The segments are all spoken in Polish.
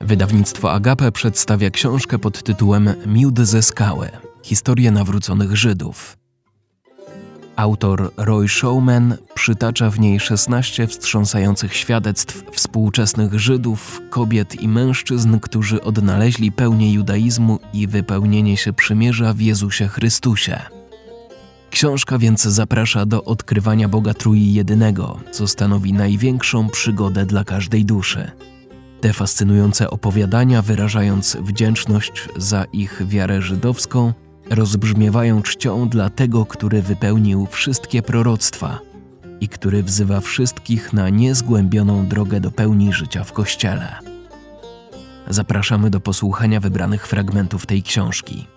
Wydawnictwo Agape przedstawia książkę pod tytułem Miód ze skały. Historie nawróconych Żydów. Autor Roy Showman przytacza w niej 16 wstrząsających świadectw współczesnych Żydów, kobiet i mężczyzn, którzy odnaleźli pełnię judaizmu i wypełnienie się przymierza w Jezusie Chrystusie. Książka więc zaprasza do odkrywania Boga Trój Jedynego, co stanowi największą przygodę dla każdej duszy. Te fascynujące opowiadania, wyrażając wdzięczność za ich wiarę żydowską, rozbrzmiewają czcią dla tego, który wypełnił wszystkie proroctwa i który wzywa wszystkich na niezgłębioną drogę do pełni życia w Kościele. Zapraszamy do posłuchania wybranych fragmentów tej książki.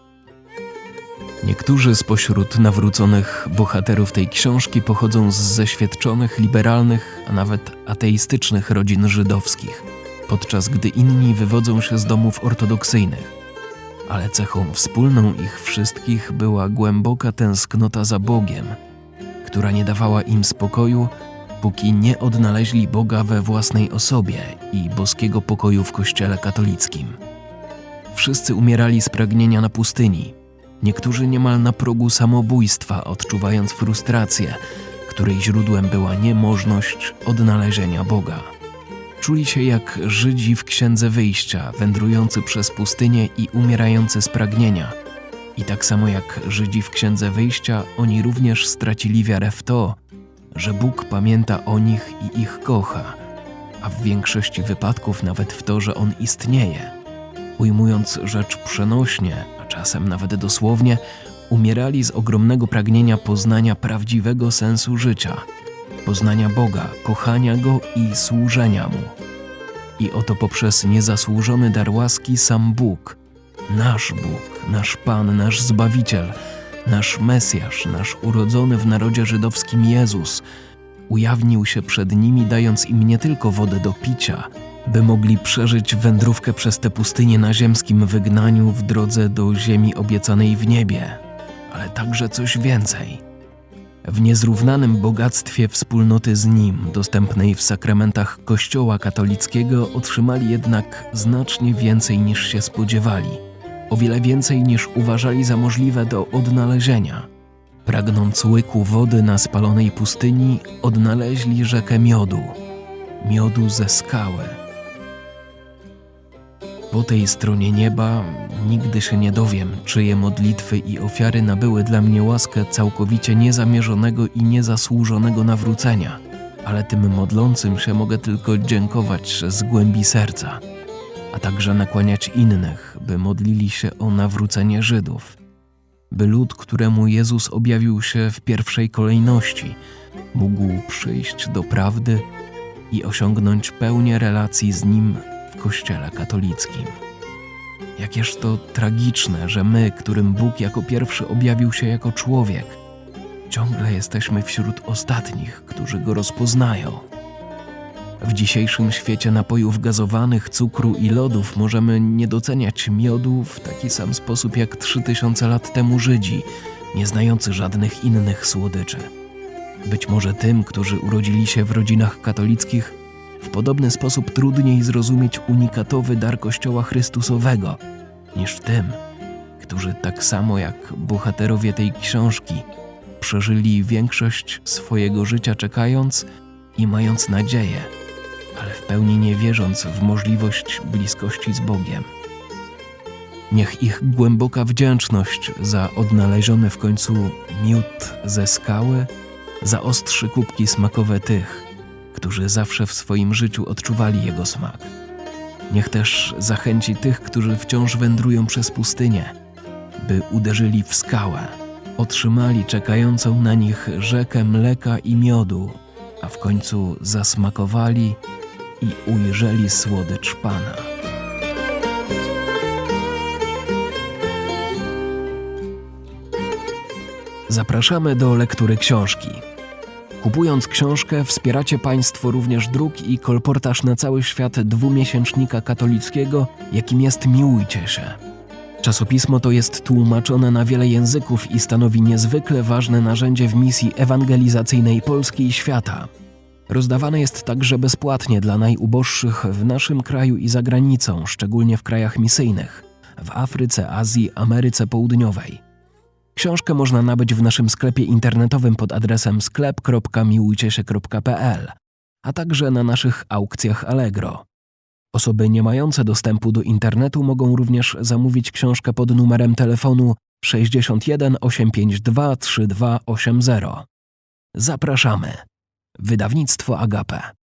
Niektórzy spośród nawróconych bohaterów tej książki pochodzą z zeświadczonych, liberalnych, a nawet ateistycznych rodzin żydowskich, podczas gdy inni wywodzą się z domów ortodoksyjnych ale cechą wspólną ich wszystkich była głęboka tęsknota za Bogiem, która nie dawała im spokoju, póki nie odnaleźli Boga we własnej osobie i boskiego pokoju w Kościele katolickim. Wszyscy umierali z pragnienia na pustyni, niektórzy niemal na progu samobójstwa, odczuwając frustrację, której źródłem była niemożność odnalezienia Boga. Czuli się jak Żydzi w księdze wyjścia, wędrujący przez pustynię i umierający z pragnienia. I tak samo jak Żydzi w księdze wyjścia, oni również stracili wiarę w to, że Bóg pamięta o nich i ich kocha, a w większości wypadków nawet w to, że On istnieje. Ujmując rzecz przenośnie, czasem nawet dosłownie, umierali z ogromnego pragnienia poznania prawdziwego sensu życia – poznania Boga, kochania Go i służenia Mu. I oto poprzez niezasłużony dar łaski sam Bóg, nasz Bóg, nasz Pan, nasz Zbawiciel, nasz Mesjasz, nasz urodzony w narodzie żydowskim Jezus, ujawnił się przed nimi, dając im nie tylko wodę do picia, by mogli przeżyć wędrówkę przez tę pustynię na ziemskim wygnaniu w drodze do ziemi obiecanej w niebie, ale także coś więcej – w niezrównanym bogactwie wspólnoty z Nim, dostępnej w sakramentach Kościoła katolickiego, otrzymali jednak znacznie więcej niż się spodziewali, o wiele więcej niż uważali za możliwe do odnalezienia. Pragnąc łyku wody na spalonej pustyni, odnaleźli rzekę miodu, miodu ze skały. Po tej stronie nieba nigdy się nie dowiem, czyje modlitwy i ofiary nabyły dla mnie łaskę całkowicie niezamierzonego i niezasłużonego nawrócenia, ale tym modlącym się mogę tylko dziękować z głębi serca, a także nakłaniać innych, by modlili się o nawrócenie Żydów, by lud, któremu Jezus objawił się w pierwszej kolejności, mógł przyjść do prawdy i osiągnąć pełnię relacji z Nim w Kościele katolickim. Jakież to tragiczne, że my, którym Bóg jako pierwszy objawił się jako człowiek, ciągle jesteśmy wśród ostatnich, którzy go rozpoznają. W dzisiejszym świecie napojów gazowanych, cukru i lodów możemy nie doceniać miodu w taki sam sposób jak 3000 lat temu Żydzi, nie znający żadnych innych słodyczy. Być może tym, którzy urodzili się w rodzinach katolickich, w podobny sposób trudniej zrozumieć unikatowy dar Kościoła Chrystusowego niż tym, którzy tak samo jak bohaterowie tej książki przeżyli większość swojego życia czekając i mając nadzieję, ale w pełni nie wierząc w możliwość bliskości z Bogiem. Niech ich głęboka wdzięczność za odnaleziony w końcu miód ze skały zaostrzy kubki smakowe tych, którzy zawsze w swoim życiu odczuwali jego smak. Niech też zachęci tych, którzy wciąż wędrują przez pustynię, by uderzyli w skałę, otrzymali czekającą na nich rzekę mleka i miodu, a w końcu zasmakowali i ujrzeli słodycz Pana. Zapraszamy do lektury książki. Kupując książkę, wspieracie Państwo również druk i kolportaż na cały świat dwumiesięcznika katolickiego, jakim jest Miłujcie się. Czasopismo to jest tłumaczone na wiele języków i stanowi niezwykle ważne narzędzie w misji ewangelizacyjnej Polski i świata. Rozdawane jest także bezpłatnie dla najuboższych w naszym kraju i za granicą, szczególnie w krajach misyjnych w Afryce, Azji, Ameryce Południowej. Książkę można nabyć w naszym sklepie internetowym pod adresem sklep.miłujciesie.pl, a także na naszych aukcjach Allegro. Osoby nie mające dostępu do internetu mogą również zamówić książkę pod numerem telefonu 61 852 3280. Zapraszamy. Wydawnictwo Agape.